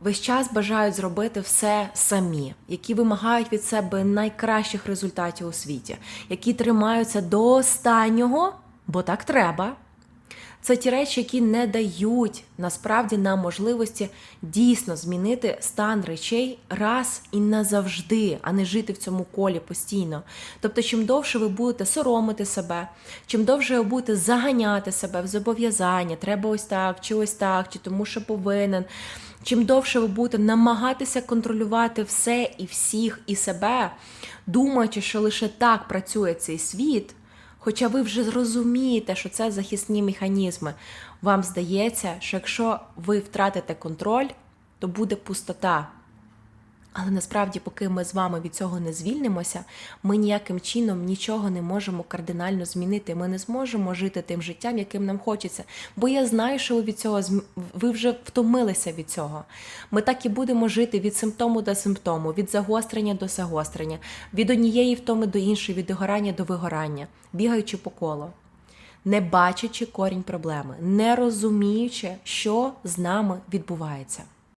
весь час бажають зробити все самі, які вимагають від себе найкращих результатів у світі, які тримаються до останнього, бо так треба. Це ті речі, які не дають насправді нам можливості дійсно змінити стан речей раз і назавжди, а не жити в цьому колі постійно. Тобто, чим довше ви будете соромити себе, чим довше ви будете заганяти себе в зобов'язання, треба ось так, чи ось так, чи тому, що повинен. Чим довше ви будете намагатися контролювати все і всіх і себе, думаючи, що лише так працює цей світ, Хоча ви вже зрозумієте, що це захисні механізми, вам здається, що якщо ви втратите контроль, то буде пустота. Але насправді, поки ми з вами від цього не звільнимося, ми ніяким чином нічого не можемо кардинально змінити. Ми не зможемо жити тим життям, яким нам хочеться. Бо я знаю, що ви від цього ви вже втомилися від цього. Ми так і будемо жити від симптому до симптому, від загострення до загострення, від однієї втоми до іншої, від вигорання до вигорання, бігаючи по колу. Не бачачи корінь проблеми, не розуміючи, що з нами відбувається.